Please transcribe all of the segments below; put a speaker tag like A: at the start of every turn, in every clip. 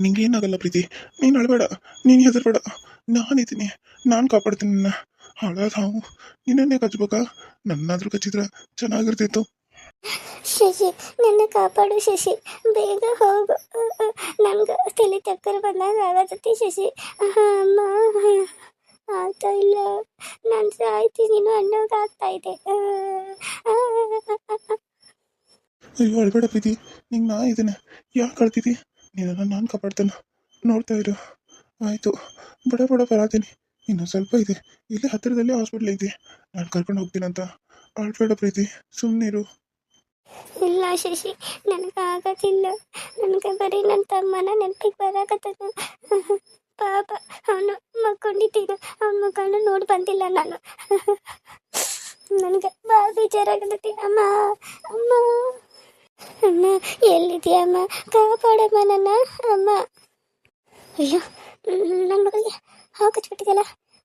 A: ನಿಂಗೇನಾಗಲ್ಲ ಪ್ರೀತಿ. ನೀನು ಅಳಬೇಡ ನೀನು ಹೆದರ್ಬೇಡ. ನಾನಿದ್ದೀನಿ ನಾನು ಕಾಪಾಡ್ತೀನಿ ನಿನ್ನ. ಹಾಳಾದ ಹಾವು. ನಿನ್ನನ್ನೇ ಕಚ್ಬೇಕಾ? ನನ್ನಾದ್ರೂ ಕಚ್ಚಿದ್ರೆ ಚೆನ್ನಾಗಿರ್ತಿತ್ತು.
B: ಶಶಿ ನನ್ನ ಕಾಪಾಡು ಶಶಿ. ಬೇಗ ಹೋಗು. ನನ್ಗೆ ತಲೆ ಚಕ್ಕರ್ ಬಂದಾಗ ಆಗತೈತಿ ಶಶಿ. ಅಮ್ಮ. ಆಗ್ತಾ ಇಲ್ಲ? ನಾನು ಸಾಯ್ತೀನಿ ನೀನು ಅನ್ನೋದು ಆಗ್ತಾ ಇದೆ.
A: ಅಯ್ಯೋ ಅಳ್ಬೇಡ ಪ್ರೀತಿ. ನಿಂಗೆ ನಾ ಇದನ್ನ ಯಾಕೆ ಅಳ್ತಿದ್ದಿ ನಿನ್ನನ್ನು ನಾನು ಕಾಪಾಡ್ತೇನೆ. ನೋಡ್ತಾ ಇರು. ಆಯಿತು. ಬಡ ಬಡ ಬರಾತೀನಿ. ಇನ್ನೂ ಸ್ವಲ್ಪ ಇದೆ. ಇಲ್ಲಿ ಹತ್ತಿರದಲ್ಲಿ ಹಾಸ್ಪಿಟ್ಲ್ ಇದೆ ನಾನು ಕರ್ಕೊಂಡು ಹೋಗ್ತೀನಂತ. ಆಳ್ಬೇಡ ಪ್ರೀತಿ. ಸುಮ್ಮನಿರು
B: ಇಲ್ಲ ಶಶಿ, ನನಗೆ ನನಗಾಗತ್ತಿಲ್ಲ ನನಗೆ ಬರೀ ನನ್ನ ತಮ್ಮನ ನೆನಪಿಗೆ ಬರಾಕತ್ತದ. ಪಾಪ, ಅವನು ಮಕ್ಕೊಂಡಿದ್ದೀನಿ. ಅವನ ಮಕ್ಕಳನ್ನ ನೋಡಿ ಬಂದಿಲ್ಲ ನಾನು. ನನಗೆ ಭಾಳ ಬೇಜಾರಾಗತೈತಿ ಅಮ್ಮ ಅಮ್ಮ. ಅಮ್ಮ, ಎಲ್ಲಿದೆಯಮ್ಮ? ಕಾಪಾಡಮ್ಮ ನನ್ನ ಅಮ್ಮ. ಅಯ್ಯೋ ನನ್ನ ಮಗಳಿಗೆ ಹಾವು ಕಚ್ಬಿಟ್ಟಿದೆಯಲ್ಲ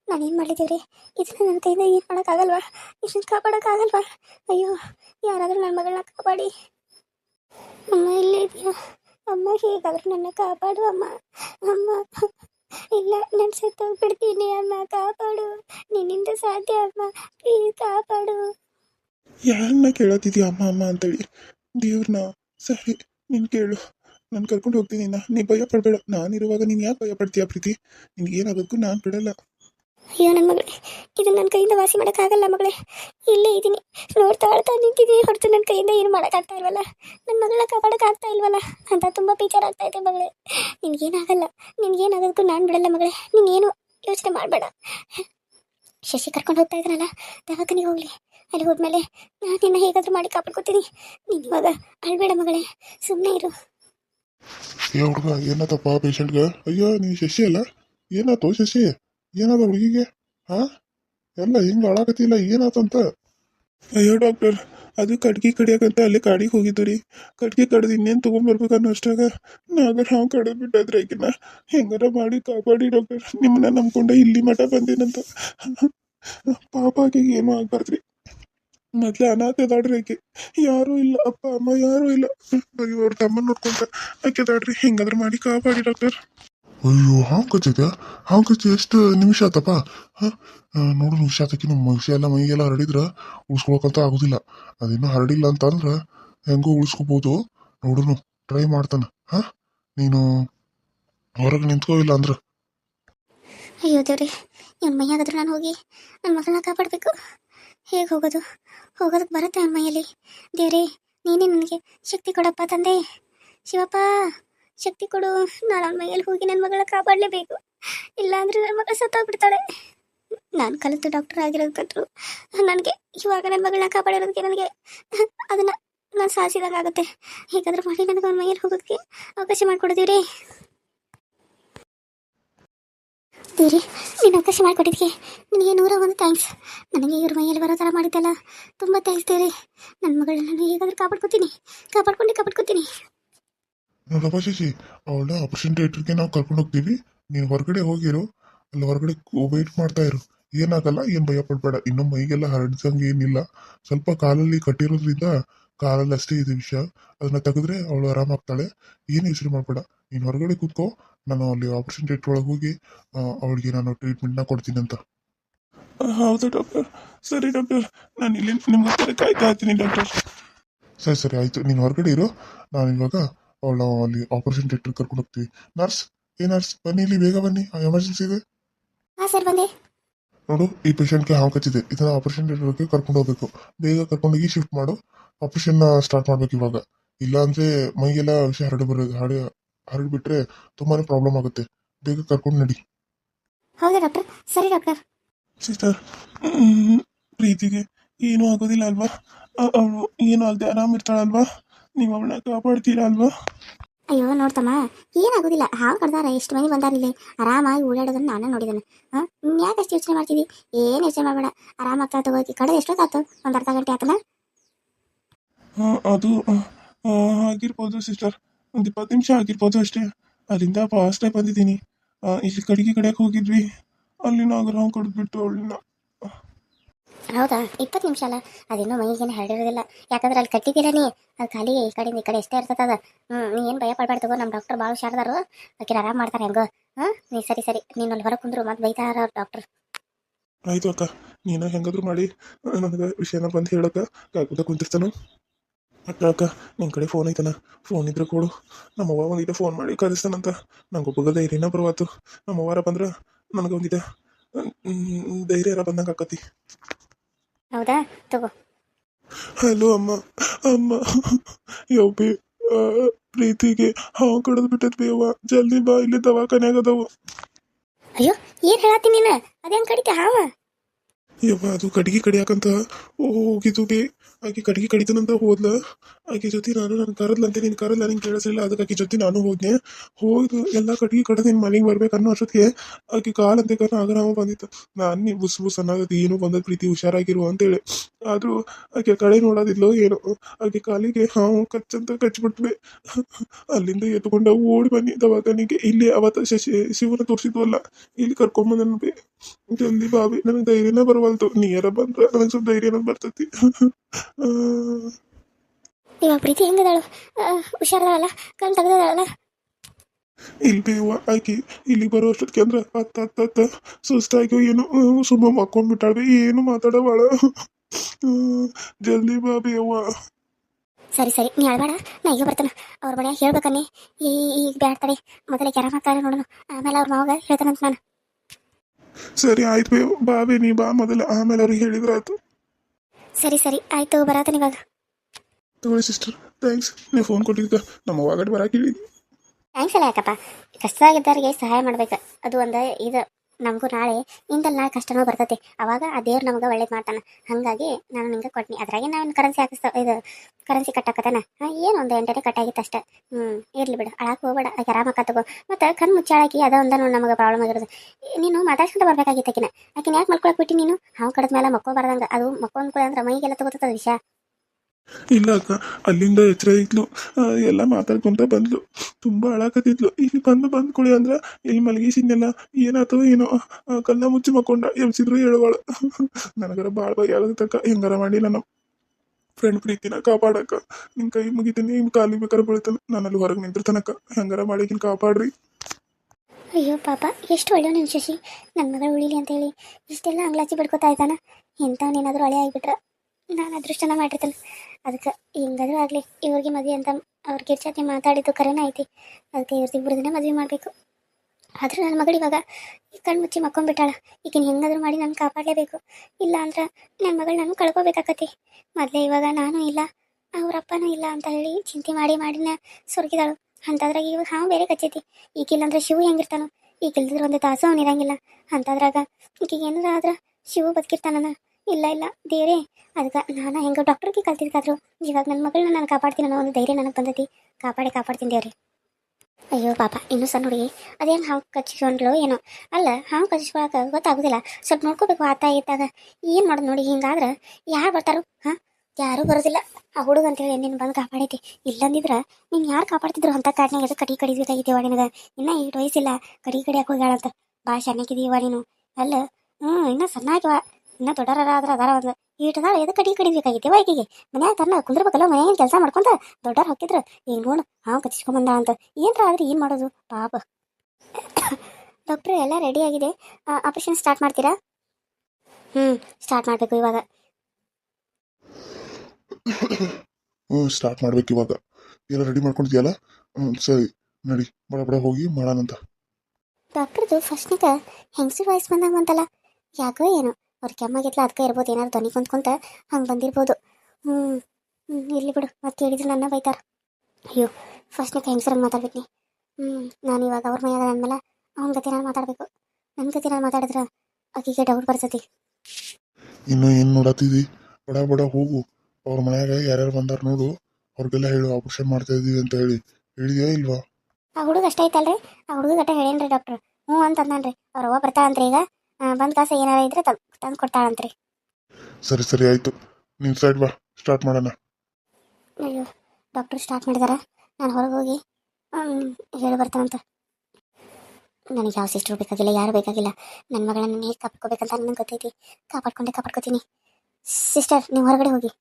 B: ನಾನೇನು ಮಾಡಿದ್ದೀವ್ರಿ? ಇದನ್ನ ನನ್ನ ಕೈಯಿಂದ ಏನು ಮಾಡೋಕ್ಕಾಗಲ್ವಾ? ಇದನ್ನ ಕಾಪಾಡೋಕ್ಕಾಗಲ್ವಾ? ಅಯ್ಯೋ, ಯಾರಾದರೂ ನನ್ನ ಮಗಳನ್ನ ಕಾಪಾಡಿ. ಅಮ್ಮ, ಇಲ್ಲೇ ಅಮ್ಮ, ಹೇಗಾದರೂ ನನ್ನ ಕಾಪಾಡು, ಅಮ್ಮ. ಅಮ್ಮ, ಇಲ್ಲ, ನಾನು ಸತ್ತೋಗ್ಬಿಡ್ತೀನಿ, ಅಮ್ಮ. ಕಾಪಾಡು. ನಿನ್ನಿಂದ ಸಾಧ್ಯ, ಅಮ್ಮ. ಪ್ಲೀಸ್ ಕಾಪಾಡು.
A: ಯಾರನ್ನ ಕೇಳತ್ತಿದ್ಯಾ ಅಮ್ಮ ಅಮ್ಮ ಅಂತೇಳಿ? ದೇವ್ರನ್ನ ಸರಿ, ನೀನು ಕೇಳು. ನಾನು ಕರ್ಕೊಂಡು ಹೋಗ್ತೀನಿ ನಾ ಭಯ ಪಡಬೇಡ. ನಾನಿರುವಾಗ ನೀನು ಯಾಕೆ ಭಯ ಪಡ್ತೀಯ ಪ್ರೀತಿ? ನಿನ್ಗೆ ಏನಾಗಬೇಕು ನಾನು ಬಿಡಲ್ಲ.
B: ಅಯ್ಯೋ ನನ್ನ ಮಗಳೇ, ಇದು ನನ್ನ ಕೈಯಿಂದ ವಾಸಿ ಮಾಡೋಕ್ಕಾಗಲ್ಲ ಮಗಳೇ. ಇಲ್ಲೇ ಇದ್ದೀನಿ. ನೋಡ್ತಾ ಆಳ್ತಾ ನಿಂತಿದ್ದೀನಿ. ಹೊರತು ನನ್ನ ಕೈಯಿಂದ ಏನು ಮಾಡೋಕ್ಕಾಗ್ತಾ ಇಲ್ವಲ್ಲ? ನನ್ನ ಮಗಳನ್ನ ಕಾಪಾಡೋಕ್ಕಾಗ್ತಾ ಇಲ್ವಲ್ಲ? ಅಂತ ತುಂಬ ಬೇಜಾರಾಗ್ತಾ ಇದೆ ಮಗಳೇ. ನಿನಗೇನಾಗಲ್ಲ. ನಿನಗೇನಾಗೋದಕ್ಕೂ ನಾನು ಬಿಡಲ್ಲ ಮಗಳೇ. ನೀನೇನು ಯೋಚನೆ ಮಾಡಬೇಡ. ಶಶಿ ಕರ್ಕೊಂಡು ಹೋಗ್ತಾ ಇದ್ರಲ್ಲ ದವಾಖಾನಿಗೆ ಹೋಗಲಿ. ಅಲ್ಲಿ ಹೋದ್ಮೇಲೆ ನಾನು ನಿನ್ನ ಹೇಗಾದರೂ ಮಾಡಿ ಕಾಪಾಡ್ಕೊತೀನಿ. ನೀನು ಇವಾಗ ಅಳ್ಬೇಡ ಮಗಳೇ ಸುಮ್ಮನೆ ಇರು.
A: ಏ ಹುಡುಗ, ಏನಾತಪ್ಪ ಪೇಷಂಟ್ಗೆ ಅಯ್ಯೋ, ನೀ ಶಶಿ ಅಲ್ಲ? ಏನಾಯ್ತು ಶಶಿ? ಏನಾದ ಹುಡುಗಿಗೆ? ಹಾ? ಎಲ್ಲ ಹಿಂಗೆ ಹಾಳಾಗತ್ತಿಲ್ಲ ಏನಾತಂತ ಅಯ್ಯೋ ಡಾಕ್ಟರ್ ಅದು ಕಟ್ಗೆ ಕಡಿಯಾಕಂತ ಅಲ್ಲಿ ಕಾಡಿಗೆ ಹೋಗಿದ್ದು ರೀ. ಕಟ್ಗೆ ಕಡ್ದು ಇನ್ನೇನು ತೊಗೊಂಬರ್ಬೇಕು ಅನ್ನೋಷ್ಟಾಗ ನಾಗ ಹಾವು ಕಡ್ದು ಬಿಟ್ಟದ್ರಿ ಆಕಿನ ಹೆಂಗಾರ ಮಾಡಿ ಕಾಪಾಡಿ ಡಾಕ್ಟರ್ ನಿಮ್ಮನ್ನ ನಂಬ್ಕೊಂಡೆ ಇಲ್ಲಿ ಮಠ ಬಂದೇನಂತ. ಪಾಪ ಆಕೆಗೆ ಏನೂ ಆಗ್ಬಾರ್ದ್ರಿ. ಮೊದ್ಲೇ ಅನಾಥ ದಾಡ್ರಿ ಆಕೆ. ಯಾರೂ ಇಲ್ಲ ಅಪ್ಪ ಅಮ್ಮ ಯಾರೂ ಇಲ್ಲ. ಬರೀ ಅವ್ರ ತಮ್ಮ ನೋಡ್ಕೊಂತ ಆಕೆ ದಾಡ್ರಿ ಹೆಂಗಾದ್ರೂ ಮಾಡಿ ಕಾಪಾಡಿ ಡಾಕ್ಟರ್. ಅಯ್ಯೋ ಹಾವು ಕಚ್ಚಿದ ಹಾವು ಕಚ್ಚಿ ಎಷ್ಟು ನಿಮಿಷ ಆತಪ್ಪ? ಹಾಂ ನೋಡು ನಿಮಿಷ ಆತಕಿ ನಮ್ಮ ಮನುಷ್ಯ ಎಲ್ಲ ಮೈಗೆಲ್ಲ ಹರಡಿದ್ರೆ ಉಳಿಸ್ಕೊಳಕಂತ ಆಗೋದಿಲ್ಲ. ಅದಿನ್ನೂ ಹರಡಿಲ್ಲ ಅಂತಂದ್ರೆ ಹೆಂಗೋ ಉಳಿಸ್ಕೋಬೋದು. ನೋಡುನು ಟ್ರೈ ಮಾಡ್ತಾನೆ. ಹಾಂ ನೀನು ಹೊರಗೆ ನಿಂತ್ಕೋ ಇಲ್ಲ ಅಂದ್ರೆ?
B: ಅಯ್ಯೋ ದೇವ್ರಿ ಇವನ ಮೈಯಾಗಾದ್ರೂ ನಾನು ಹೋಗಿ ನನ್ನ ಮಗಳನ್ನ ಕಾಪಾಡಬೇಕು. ಹೇಗೆ ಹೋಗೋದು? ಹೋಗೋದಕ್ಕೆ ಬರುತ್ತೆ ಅವನ ಮೈಯಲ್ಲಿ ದೇವರೇ, ನೀನೇ ನನಗೆ ಶಕ್ತಿ ಕೊಡಪ್ಪ ತಂದೆ. ಶಿವಪ್ಪ, ಶಕ್ತಿ ಕೊಡು. ನಾನು ಅವನ ಮೈಯಲ್ಲಿ ಹೋಗಿ ನನ್ನ ಮಗಳ ಕಾಪಾಡಲೇಬೇಕು. ಇಲ್ಲಾಂದ್ರೆ ನನ್ನ ಮಗಳು ಸತ್ತೋಗ್ಬಿಡ್ತಾಳೆ. ನಾನು ಕಲಿತು ಡಾಕ್ಟರ್ ಆಗಿರೋದಕ್ಕಂತೂ ನನಗೆ ಇವಾಗ ನನ್ನ ಮಗಳನ್ನ ಕಾಪಾಡಿರೋದಕ್ಕೆ ನನಗೆ ಅದನ್ನು ನಾನು ಸಾಧಿಸಿದಾಗುತ್ತೆ ಹೇಗಾದ್ರೂ ಮಾಡಿ ನನಗೆ ಅವನ ಮೈಯಲ್ಲಿ ಹೋಗೋಕ್ಕೆ ಅವಕಾಶ ಮಾಡಿಕೊಡ್ತೀವ್ರಿ ದೇವ್ರಿ ನೀನು ಅವಕಾಶ ಮಾಡಿಕೊಟ್ಟಿದ್ದಕ್ಕೆ ನಿನಗೆ ನೂರ ಒಂದು ಥ್ಯಾಂಕ್ಸ್ ನನಗೆ ಇವ್ರ ಮೈಯಲ್ಲಿ ಬರೋ ಥರ ಮಾಡಿದ್ದಲ್ಲ. ತುಂಬ ಥ್ಯಾಂಕ್ಸ್ ದೇವ್ರಿ. ನನ್ನ ಮಗಳನ್ನ ನಾನು ಹೇಗಾದ್ರೂ ಕಾಪಾಡ್ಕೊತೀನಿ. ಕಾಪಾಡ್ಕೊಂಡು ಕಾಪಾಡ್ಕೊತೀನಿ.
A: ನೋಡಪ್ಪ ಶಶಿ? ಅವಳ ಆಪರೇಷನ್ ಥಿಯೇಟ್ರಿಗೆ ನಾವು ಕರ್ಕೊಂಡು ಹೋಗ್ತೀವಿ. ನೀನು ಹೊರಗಡೆ ಹೋಗಿರು. ಅಲ್ಲಿ ಹೊರಗಡೆ ವೆಯ್ಟ್ ಮಾಡ್ತಾ ಇರು. ಏನಾಗಲ್ಲ, ಏನು ಭಯ ಪಡಬೇಡ. ಇನ್ನೂ ಮೈಗೆಲ್ಲ ಹರಡ್ಸಂಗೆ ಏನಿಲ್ಲ ಸ್ವಲ್ಪ ಕಾಲಲ್ಲಿ ಕಟ್ಟಿರೋದ್ರಿಂದ ಕಾಲಲ್ಲಿ ಅಷ್ಟೇ ಇದೆ ವಿಷಯ. ಅದನ್ನ ತೆಗೆದ್ರೆ ಅವಳು ಆರಾಮಾಗ್ತಾಳೆ. ಏನು ಯೋಚನೆ ಮಾಡಬೇಡ. ನೀನು ಹೊರಗಡೆ ಕೂತ್ಕೋ. ನಾನು ಅಲ್ಲಿ ಆಪರೇಷನ್ ಥಿಯೇಟ್ರ್ ಒಳಗೆ ಹೋಗಿ ಅವಳಿಗೆ ನಾನು ಟ್ರೀಟ್ಮೆಂಟ್ನ ಕೊಡ್ತೀನಿ ಅಂತ. ಹೌದು ಡಾಕ್ಟರ್ ಸರಿ ಡಾಕ್ಟರ್ ನಾನು ಇಲ್ಲಿ ನಿಮ್ಗೋಸ್ಕರ ಕಾಯ್ತಾ ಇರ್ತೀನಿ ಡಾಕ್ಟರ್ ಸರಿ ಸರಿ ಆಯಿತು. ನೀನು ಹೊರಗಡೆ ಇರು. ನಾನು ಇವಾಗ ಅವಳ ಅಲ್ಲಿ ಆಪರೇಷನ್ ಥಿಯೇಟರ್ ಕರ್ಕೊಂಡು ಹೋಗ್ತೀವಿ. ನರ್ಸ್ ಏ ನರ್ಸ್ ಬನ್ನಿ ಇಲ್ಲಿ ಬೇಗ ಬನ್ನಿ. ಎಮರ್ಜೆನ್ಸಿ ಇದೆ.
B: ಹಾಂ ಸರ್ ಬಂದೆ.
A: ನೋಡು ಈ ಪೇಷಂಟ್ಗೆ ಹಾವು ಕಚ್ಚಿದೆ. ಇದನ್ನ ಆಪರೇಷನ್ ಥಿಯೇಟರ್ಗೆ ಕರ್ಕೊಂಡು ಹೋಗ್ಬೇಕು. ಬೇಗ ಕರ್ಕೊಂಡೋಗಿ ಶಿಫ್ಟ್ ಮಾಡು. ಆಪರೇಷನ್ ಸ್ಟಾರ್ಟ್ ಮಾಡ್ಬೇಕು ಇವಾಗ. ಇಲ್ಲ ಅಂದ್ರೆ ಮೈಗೆಲ್ಲ ವಿಷಯ ಹರಡಿ ಬರೋದು ಹರಡಿ ಹರಡಿಬಿಟ್ರೆ ತುಂಬಾನೇ ಪ್ರಾಬ್ಲಮ್ ಆಗುತ್ತೆ. ಬೇಗ ಕರ್ಕೊಂಡು ನಡಿ.
B: ಹೌದಾ ಡಾಕ್ಟರ್. ಸರಿ ಡಾಕ್ಟರ್.
A: ಸಿಸ್ಟರ್ ಪ್ರೀತಿಗೆ ಏನೂ ಆಗೋದಿಲ್ಲ ಅಲ್ವಾ? ಅವಳು ಏನೂ ಆಗದೆ ಆರಾಮಿರ್ತಾಳಲ್ವಾ ನೀವು ಅವಳನ್ನ ಕಾಪಾಡ್ತೀರಾ ಅಲ್ವಾ?
B: ಅಯ್ಯೋ, ನೋಡ್ತಮ್ಮ, ಏನಾಗೋದಿಲ್ಲ. ಹಾವು ಕಡ್ದಾರ ಎಷ್ಟು ಮನೆ ಬಂದಾರ ಇಲ್ಲಿ. ಆರಾಮಾಗಿ ಓಡಾಡೋದನ್ನ ನಾನೇ ನೋಡಿದ್ದೇನೆ. ಹಾಂ? ಯಾಕೆ ಅಷ್ಟು ಯೋಚನೆ ಮಾಡ್ತೀವಿ ಏನು ಯೋಚನೆ ಮಾಡಬೇಡ. ಆರಾಮಾಗ್ತಾ ತಗೋಕಿ ಕಡೆ ಎಷ್ಟೊತ್ತಾಯ್ತು? ಒಂದು ಅರ್ಧ ಗಂಟೆ ಆತನ
A: ಅದು ಆಗಿರ್ಬೋದು, ಸಿಸ್ಟರ್. ಒಂದು ಇಪ್ಪತ್ತು ನಿಮಿಷ ಆಗಿರ್ಬೋದು ಅಷ್ಟೇ. ಅಲ್ಲಿಂದ ಫಾಸ್ಟಾಗಿ ಬಂದಿದ್ದೀನಿ. ಇಲ್ಲಿ ಕಡೆಗೆ ಕಡೆಗೆ ಹೋಗಿದ್ವಿ. ಅಲ್ಲಿ ನಾಗರಾವ್ ಕಡ್ದ್ಬಿಟ್ಟು ಅವಳನ್ನ
B: ಹೌದಾ? ಇಪ್ಪತ್ತು ನಿಮಿಷ ಅಲ್ಲ. ಅದಿನ್ನೂ ಮೈಗೇನು ಹರಡಿರೋದಿಲ್ಲ. ಯಾಕಂದ್ರೆ ಅಲ್ಲಿ ಕಟ್ಟಿದ್ದೀರ ನೀ? ಅದು ಖಾಲಿ ಈ ಕಡೆಯಿಂದ ಈ ಕಡೆ ಎಷ್ಟೇ ಇರ್ತದ ಹ್ಞೂ ನೀ ಏನು ಭಯ ಪಡ್ಬಾರ್ದು ನಮ್ಮ ಡಾಕ್ಟರ್ ಭಾಳ ಹುಷಾರದಾರು. ಆಕೆ ಆರಾಮ್ ಮಾಡ್ತಾರೆ ಹೆಂಗೋ. ಹಾಂ? ನೀ ಸರಿ ಸರಿ. ನೀನು ಅಲ್ಲಿ ಹೊರಗೆ ಕುಂದ್ರು ಮತ್ತೆ ಬೈತಾರ ಡಾಕ್ಟರ್
A: ಆಯ್ತು ಅಕ್ಕ. ನೀನು ಹೆಂಗಾದ್ರು ಮಾಡಿ. ನನಗೆ ವಿಷಯನ ಬಂದು ಹೇಳಕ್ಕ. ಕಾಕುದ ಕುಂತಿರ್ತಾನು. ಅಕ್ಕ ಅಕ್ಕ ನಿನ್ನ ಕಡೆ ಫೋನ್ ಐತನ? ಫೋನ್ ಇದ್ರೆ ಕೊಡು. ನಮ್ಮವ್ವ ಒಂದಿಟ ಫೋನ್ ಮಾಡಿ ಕರೆಸ್ತಾನಂತ. ನಂಗೆ ಒಬ್ಬಗ ಧೈರ್ಯನ ಬರುವಾತು. ನಮ್ಮವ್ವಾರ ಬಂದ್ರೆ ನನಗೆ ಒಂದಿಟ ಧೈರ್ಯ ಬಂದಂಗೆ ಆಕತಿ.
B: ಹೌದಾ? ತಗೋ.
A: ಹಲೋ ಅಮ್ಮ ಅಮ್ಮ. ಯವ್ಬಿ ಆ, ಪ್ರೀತಿಗೆ ಹಾವು ಕಡದ್ ಬಿಟ್ಟದ್ ಬೇವ ಜಲ್ದಿ ಬಾ ಇಲ್ಲಿ ದವಾಖಾನೆ ಆಗದವು
B: ಅಯ್ಯೋ ಏನ್ ಹೇಳತ್ತಿ ನೀನು? ಅದೇನ್ ಕಡಿತ ಹಾವ?
A: ಯವ್ವ, ಅದು ಕಡ್ಗಿ ಕಡಿಯಾಕಂತ ಹೋಗಿದ್ದು ಬೇ. ಆಕೆ ಕಡ್ಗಿ ಕಡಿತನಂತ ಹೋದ್ಲ. ಆಕೆ ಜೊತೆ ನಾನು ನನ್ನ ಕರದ್ಲಂತೆ, ನೀನು ಕರದ್ಲ, ನಿಂಗೆ ಕೇಳಿಸಲಿಲ್ಲ. ಅದಕ್ಕೆ ಆಕೆ ಜೊತೆ ನಾನು ಹೋದ್ನೆ. ಹೋಗಿ ಎಲ್ಲ ಕಡ್ಗಿ ಕಡದ ನಿನ್ ಮನೆಗೆ ಬರ್ಬೇಕು ಅನ್ನೋ ಅಷ್ಟೊತ್ತಿಗೆ ಆಕೆ ಕಾಲಂತೆ ಆಗ ನಾವು ಬಂದಿತ್ತು. ನಾನು ನೀ ಬುಸ್ ಬುಸ್ ಅನ್ನೋದು ಏನು ಬಂದ ಪ್ರೀತಿ ಹುಷಾರಾಗಿರು ಅಂತೇಳಿ. ಆದರೂ ಆಕೆ ಕಡೆ ನೋಡೋದಿಲ್ಲೋ ಏನೋ. ಆಕೆ ಕಾಲಿಗೆ ಹಾವು ಕಚ್ಚಂತ ಕಚ್ಬಿಟ್ವೆ ಅಲ್ಲಿಂದ ಎತ್ಕೊಂಡ ಓಡಿ ಬನ್ನಿ. ದವಾಖಾನಿಗೆ ಇಲ್ಲಿ ಅವತ್ತ ಶಶಿ, ಶಿವನ ತೋರಿಸಿದ್ವಲ್ಲ. ಇಲ್ಲಿ ಕರ್ಕೊಂಬಂದನ್ ಬಿ. ಜಲ್ದಿ ಬಾಬಿ ನನಗೆ ಧೈರ್ಯನ ಬರವಲ್ತು ನೀರ ಬಂದ್ರ ನನಗೆ ಸ್ವಲ್ಪ ಧೈರ್ಯ ಬರ್ತೈತಿ.
B: ಇವಾಗ ಪ್ರೀತಿ ಹೆಂಗದಾಳು ಹುಷಾರದಾಳಲ್ಲ? ಕಣ್ ತೆಗ್ದದಾಳಲ್ಲ
A: ಇಲ್ಲಿ ಬೇವ ಆಕಿ ಇಲ್ಲಿ ಬರೋ ಅಷ್ಟೊತ್ತಿಗೆ ಅಂದ್ರ ಅತ್ತ ಅತ್ತ ಅತ್ತ ಸುಸ್ತಾಗಿ ಏನು ಸುಮ್ಮ ಮಕ್ಕೊಂಡ್ಬಿಟ್ಟಾಳ ಬಿ ಏನು ಮಾತಾಡವಾಳ ಜಲ್ದಿ ಬಾ ಬೇವ
B: ಸರಿ ಸರಿ. ನೀ ಅಳ್ಬೇಡ. ನಾ ಈಗ ಬರ್ತಾನೆ. ಅವ್ರ ಮನೆ ಹೇಳ್ಬೇಕನ್ನಿ. ಈ ಈಗ ಬ್ಯಾಡ ತಡಿ. ಮೊದಲಿಗೆ ಆರಾಮ ಆಗ್ತಾಳೆ ನೋಡೋಣ ಆಮೇಲೆ ಅವ್ರ ಮಾವಾಗ ಹೇಳ್ತಾನಂತ ನಾನು.
A: ಸರಿ ಆಯ್ತು ಬಾಬಿ ನೀ ಬಾ ಮೊದಲ. ಆಮೇಲೆ ಅವ್ರಿಗೆ ಹೇಳಿದ್ರೆ ಆಯ್ತು.
B: ಸರಿ ಸರಿ. ಆಯ್ತು ಬರತಾನೆ ಇವಾಗ.
A: ತಗೊಳ್ಳಿ ಸಿಸ್ಟರ್. ಥ್ಯಾಂಕ್ಸ್. ನೀವು ಫೋನ್ ಕೊಟ್ಟಿದ್ದ ನಮ್ಮ ಒಳಗಡೆ ಬರಕ್ಕೆ ಹೇಳಿದ್ವಿ
B: ಥ್ಯಾಂಕ್ಸ್ ಅಲ್ಲ ಯಾಕಪ್ಪ? ಕಷ್ಟದಾಗಿದ್ದವ್ರಿಗೆ ಸಹಾಯ ಮಾಡ್ಬೇಕು. ಅದು ಒಂದು ಇದು. ನಮಗೂ ನಾಳೆ ಇಂದಲ್ಲಿ ನಾಳೆ ಕಷ್ಟನೂ ಬರ್ತೈತಿ ಅವಾಗ ಆ ದೇವ್ರು ನಮ್ಗೆ ಒಳ್ಳೇದು ಮಾಡ್ತಾನೆ. ಹಾಗಾಗಿ ನಾನು ನಿಂಗೆ ಕೊಟ್ನಿ. ಅದ್ರಾಗೆ ನಾನು ಕರೆನ್ಸಿ ಹಾಕಿಸ್ತಾ, ಇದು ಕರೆನ್ಸಿ ಕಟ್ಟಾಕತ್ತಾನ. ಏನು ಒಂದು ಎಂಟನೇ ಕಟ್ಟಾಗಿತ್ತು ಅಷ್ಟೇ. ಹ್ಞೂ ಇರ್ಲಿ ಬಿಡು. ಅಳಕ್ಕೆ ಹೋಗ್ಬೇಡ. ಆಕೆ ಆರಾಮಾಗಿ ತಗೋ. ಮತ್ತು ಕಣ್ಣು ಮುಚ್ಚಾಳಾಕಿ, ಅದ ಒಂದ ನಮಗೆ ಪ್ರಾಬ್ಲಮ್ ಆಗಿರೋದು. ನೀನು ಮಾತಾಡ್ಸ್ಕೊಂಡು ಬರ್ಬೇಕಾಗಿತ್ತಕಿನ ಆಕಿನ. ಯಾಕೆ ಮಲ್ಕೊಳಕ್ ಬಿಟ್ಟು ನೀನು? ಹಾವು ಕಡದ ಮೇಲೆ ಮಕ್ಕೋಬಾರ್ದಂಗೆ. ಅದು ಮಕ್ಕಳು ಅಂದ್ರೆ ಮೈಗೆಲ್ಲ ತಗೋತದ ವಿಷಯ.
A: ಇಲ್ಲ ಅಕ್ಕ, ಅಲ್ಲಿಂದ ಎಚ್ಚರ ಇದ್ಲು. ಎಲ್ಲ ಮಾತಾಡ್ಕೊಂತ ಬಂದ್ಲು. ತುಂಬಾ ಅಳಾಕತ್ತಿದ್ಲು. ಇಲ್ಲಿ ಬಂದು ಬಂದ್ ಕುಳಿ ಅಂದ್ರ ಇಲ್ಲಿ ಮಲಗಿಸಿದ್ನೆಲ್ಲ? ಏನಾತೋ ಏನೋ. ಕಲ್ಲ ಮುಚ್ಚಿ ಮಕ್ಕೊಂಡ. ಎಬ್ಸಿದ್ರು ಹೇಳುವಳು. ನನಗರ ಬಾಳ್ ಭಯ ಆಗತ್ತಕ್ಕ ಹೆಂಗಾರ ಮಾಡಿ ನಾನು ಫ್ರೆಂಡ್ ಪ್ರೀತಿನ ಕಾಪಾಡಕ್ಕ. ನಿನ್ ಕೈ ಮುಗಿತೀನಿ ನಿಮ್ ಕಾಲಿಗೆ ಬೇಕಾರ ಬೀಳ್ತಾನೆ. ನಾನು ಅಲ್ಲಿ ಹೊರಗೆ ನಿಂತಿರ್ತಾನಕ್ಕ ಹೆಂಗಾರ ಮಾಡಿ ಕಾಪಾಡ್ರಿ.
B: ಅಯ್ಯೋ ಪಾಪ, ಎಷ್ಟು ಒಳ್ಳೆ ನಿನ್ನ ಶಶಿ ನನ್ನ ಮಗಳು ಉಳಿಲಿ ಅಂತೇಳಿ ಇಷ್ಟೆಲ್ಲ ಅಂಗ್ಲಾಚಿ ಬಿಡ್ಕೋತಾ ಇದ್ದಾನ. ಎಂಥವನೇನಾದರೂ ಹಳೆ ಆಗಿಬಿಟ್ರ. ನಾನು ಅದೃಷ್ಟನ ಮಾಡಿರ್ತೇನೆ. ಅದಕ್ಕೆ ಹೆಂಗಾದ್ರೂ ಆಗಲಿ, ಇವ್ರಿಗೆ ಮದುವೆ ಅಂತ ಅವ್ರ ಕಿರ್ಚಾತಿ ಮಾತಾಡಿದ್ದು ಕರೆನೇ ಐತಿ. ಅದಕ್ಕೆ ದಿನ ಮದುವೆ ಮಾಡಬೇಕು. ಆದರೂ ನನ್ನ ಮಗಳು ಇವಾಗ ಈ ಕಣ್ಣು ಮುಚ್ಚಿ ಮಕ್ಕೊಂಡ್ಬಿಟ್ಟಾಳ. ಈಗಿನ ಹೆಂಗಾದ್ರೂ ಮಾಡಿ ನಾನು ಕಾಪಾಡಲೇಬೇಕು. ಇಲ್ಲ ಅಂದ್ರೆ ನನ್ನ ಮಗಳು ನಾನು ಕಳ್ಕೊಬೇಕಾಕತಿ. ಮೊದಲೇ ಇವಾಗ ನಾನು ಇಲ್ಲ, ಅವ್ರ ಅಪ್ಪನೂ ಇಲ್ಲ ಅಂತ ಹೇಳಿ ಚಿಂತೆ ಮಾಡಿ ಮಾಡಿನ ಸೊರಗಿದಾಳು. ಅಂತಾದ್ರಾಗ ಇವಾಗ ಹಾವು ಬೇರೆ ಕಚ್ಚೈತಿ. ಈಗಿಲ್ಲಂದ್ರೆ ಶಿವು ಹೆಂಗಿರ್ತಾನೋ. ಈಗಿಲ್ಲದ್ರೆ ಒಂದು ತಾಸು ಅವನಿರಂಗಿಲ್ಲ ಅಂತಾದ್ರಾಗ ಈಗೀಗ ಏನಾರ ಆದ್ರ ಶಿವು ಬದುಕಿರ್ತಾನನ. ಇಲ್ಲ ಇಲ್ಲ. ದೇವ್ರೇ ಅದಕ್ಕೆ ನಾನು ಹೆಂಗೆ ಡಾಕ್ಟರ್ಗೆ ಕಲ್ತಿದ್ಕಾದ್ರು. ಇವಾಗ ನನ್ನ ಮಗಳನ್ನ ನಾನು ಕಾಪಾಡ್ತೀನಿ ಅನ್ನೋ ಒಂದು ಧೈರ್ಯ ನನಗೆ ಬಂದೈತಿ. ಕಾಪಾಡಿ, ಕಾಪಾಡ್ತೀನಿ ದೇವ್ರಿ. ಅಯ್ಯೋ ಪಾಪ, ಇನ್ನೂ ಸಣ್ಣ ಹುಡುಗಿ. ಅದೇನು ಹಾವು ಕಚ್ಚಿಕೊಂಡ್ಲು ಏನೋ. ಅಲ್ಲ, ಹಾವು ಕಚ್ಚಿಕೊಳಕ್ಕೆ ಗೊತ್ತಾಗೋದಿಲ್ಲ. ಸ್ವಲ್ಪ ನೋಡ್ಕೋಬೇಕು ಆತ ಇದ್ದಾಗ. ಏನು ಮಾಡೋದು ನೋಡಿ ಹಿಂಗಾದ್ರೆ? ಯಾರು ಬರ್ತಾರೋ? ಹಾಂ? ಯಾರೂ ಬರೋದಿಲ್ಲ. ಆ ಹುಡುಗ ಅಂತೇಳಿ ನಿನ್ನ ಬಂದು ಕಾಪಾಡೈತಿ. ಇಲ್ಲಂದಿದ್ರೆ ನೀನು ಯಾರು ಕಾಪಾಡ್ತಿದ್ರು? ಅಂತ ಕಾಡ್ನಾಗ ಅದು ಕಡಿ ಕಡಿಬೇಕಾಗಿದ್ದೀವ ನಿನಗೆ? ಇನ್ನೂ ಈಟ್ ವಯಸ್ಸಿಲ್ಲ. ಕಡಿ ಕಡಿ ಹೋಗ್ಯಾಳಂತ. ಭಾಳ ಚೆನ್ನಾಗಿದ್ದೀವ ನೀನು ಅಲ್ಲ ಹ್ಞೂ ಇನ್ನ ಸಣ್ಣಾಗಿವ ಇನ್ನ ದೊಡ್ಡರ ಆದ್ರ ಅದಾರ ಒಂದು ಈಟದಾಳ ಎದಕ್ಕೆ ಕಡಿ ಕಡಿಬೇಕಾಗಿತ್ತು ವೈಕಿಗೆ ಮನ್ಯಾಗ ತನ್ನ ಕುಂದ್ರಬೇಕಲ್ಲ ಮನೆಯ ಕೆಲಸ ಮಾಡ್ಕೊಂತ ದೊಡ್ಡರ ಹಾಕಿದ್ರು ಈಗ ನೋಡು ಹಾವು ಕಚ್ಚಿಸ್ಕೊಂಬಂದ ಅಂತ. ಏನ್ರ ಆದ್ರೆ ಏನು ಮಾಡೋದು? ಪಾಪ. ಡಾಕ್ಟ್ರು ಎಲ್ಲ ರೆಡಿ ಆಗಿದೆ. ಆಪರೇಷನ್ ಸ್ಟಾರ್ಟ್ ಮಾಡ್ತೀರಾ? ಹ್ಞೂ ಸ್ಟಾರ್ಟ್ ಮಾಡಬೇಕು ಇವಾಗ.
A: ಹ್ಞೂ ಸ್ಟಾರ್ಟ್ ಮಾಡ್ಬೇಕು ಇವಾಗ. ಎಲ್ಲ ರೆಡಿ ಮಾಡ್ಕೊಂಡಿದ್ಯಲ್ಲ? ಹ್ಞೂ ಸರಿ. ನಡಿ ಬಡ ಬಡ ಹೋಗಿ ಮಾಡೋಣಂತ.
B: ಡಾಕ್ಟರ್ದು ಫಸ್ಟ್ನಾಗ ಹೆಂಗಸರು ವಾಯ್ಸ್ ಬಂದಾಗ ಬಂತಲ್ಲ ಯಾಕೋ ಏನೋ. ಅವ್ರ ಕೆಮ್ಮಾಗಿತ್ಲ ಅದಕ್ಕೆ ಇರ್ಬೋದು ಏನಾದ್ರು ಧ್ವನಿ ಕುಂತ್ಕೊಂತ ಹಂಗೆ ಬಂದಿರ್ಬೋದು. ಹ್ಞೂ ಇರ್ಲಿ ಬಿಡು ಮತ್ತೆ ಹೇಳಿದ್ರು ನನ್ನ ಬೈತಾರ. ಅಯ್ಯೋ ಫಸ್ಟ್ ಹೆಂಗಸರಂಗೆ ಮಾತಾಡ್ಬಿಟ್ನಿ? ಹ್ಞೂ ನಾನು ಇವಾಗ ಅವ್ರ ಮನೆಯಾಗ ಅಂದಮೇಲೆ ಅವ್ನ ಗತಿ ನಾನು ಮಾತಾಡಬೇಕು. ನನ್ನ ಗತಿ ನಾನು ಮಾತಾಡಿದ್ರೆ ಅಕಿಗೆ ಡೌಟ್ ಬರ್ತೈತಿ.
A: ಇನ್ನು ಏನು ನೋಡತ್ತಿದಿ ಬಡ ಬಡ ಹೋಗು. ಅವ್ರ ಮನೆಯಾಗ ಯಾರ್ಯಾರು ಬಂದಾರ ನೋಡು. ಅವ್ರಿಗೆಲ್ಲ ಹೇಳು ಆಪರೇಷನ್ ಮಾಡ್ತಾ ಇದೀವಿ ಅಂತ ಹೇಳಿ. ಹೇಳಿದ್ಯಾ ಇಲ್ವಾ?
B: ಆ ಹುಡುಗ ಅಷ್ಟೇ ಐತಲ್ರಿ? ಆ ಹುಡುಗ ಗಟ್ಟ ಹೇಳೇನ್ರಿ ಡಾಕ್ಟ್ರು? ಹ್ಞೂ ಅಂತ ಅಂದಾನ್ರಿ. ಅವ್ರ ಅವ್ವ ಬರ್ತಾಳಂತ್ರಿ ಈಗ. ಬಂದ್ ಕಾಸ ಏನಾರ ಇದ್ರೆ ತಂದು ಕೊಡ್ತಾಳಂತ್ರಿ.
A: ಸರಿ ಸರಿ ಆಯ್ತು. ನಿನ್ ಸೈಡ್ ಬಾ ಸ್ಟಾರ್ಟ್ ಮಾಡೋಣ.
B: ಅಯ್ಯೋ ಡಾಕ್ಟರ್ ಸ್ಟಾರ್ಟ್ ಮಾಡಿದಾರ? ನಾನು ಹೊರಗೆ ಹೋಗಿ ಹೇಳಿ ಬರ್ತಾನಂತ. ನನಗೆ ಯಾವ ಸಿಸ್ಟರ್ ಬೇಕಾಗಿಲ್ಲ ಯಾರು ಬೇಕಾಗಿಲ್ಲ. ನನ್ನ ಮಗಳನ್ನ ಹೇಗೆ ಕಾಪಾಡ್ಕೋಬೇಕಂತ ನನಗೆ ಗೊತ್ತೈತಿ. ಕಾಪಾಡ್ಕೊಂಡೆ ಕಾಪಾಡ್ಕೋತೀನಿ. ಸಿಸ್ಟರ್ ನೀವು ಹೊರಗಡೆ ಹೋಗಿ.